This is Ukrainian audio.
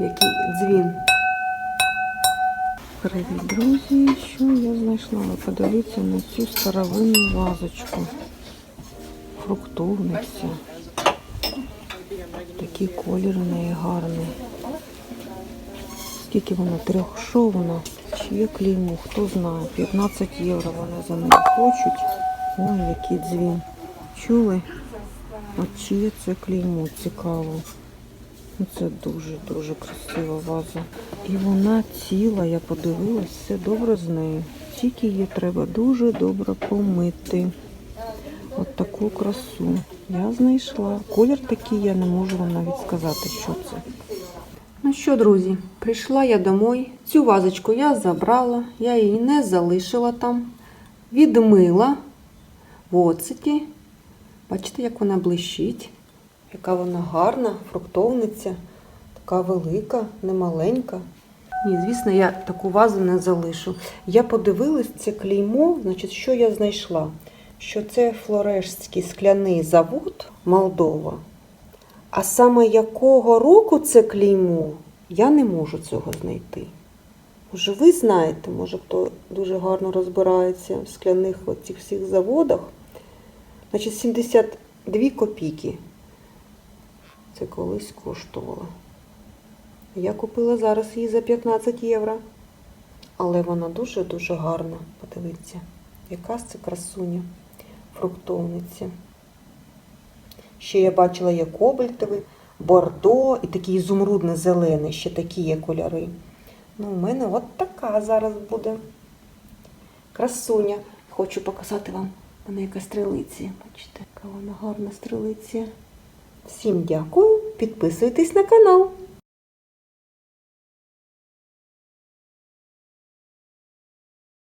який дзвін. Привіт, друзі! Що я знайшла? Ви подивіться на цю старовинну вазочку. Фруктовниця. Такий колір у неї гарний. Скільки вона? Трьохшовна. Чи є клеймо? Хто знає. 15 євро вони за неї хочуть. Ой, який дзвін. Чули? А чиє це клеймо? Цікаво. Це дуже-дуже красива ваза. І вона ціла, я подивилась, все добре з нею. Тільки її треба дуже добре помити. От таку красу. Я знайшла. Колір такий, я не можу вам навіть сказати, що це. Ну що, друзі, прийшла я домой. Цю вазочку я забрала, я її не залишила там, відмила в оцеті. Бачите, як вона блищить, яка вона гарна, фруктовниця, така велика, немаленька. Ні, звісно, я таку вазу не залишу. Я подивилась це клеймо, значить, що я знайшла? Що це флорешський скляний завод Молдова. А саме якого року це клеймо, я не можу цього знайти. Може, ви знаєте, може хто дуже гарно розбирається в скляних оцих всіх заводах. Значить, 72 копійки. Це колись коштувало. Я купила зараз її за 15 євро. Але вона дуже-дуже гарна. Подивіться, яка це красуня, фруктовниця. Ще я бачила є кобальтовий, бордо і такий ізумрудно-зелений, ще такі є кольори. Ну, у мене от така зараз буде. Красуня. Хочу показати вам, вона яка стрелиці. Бачите, яка вона гарна стрелиці. Всім дякую, підписуйтесь на канал.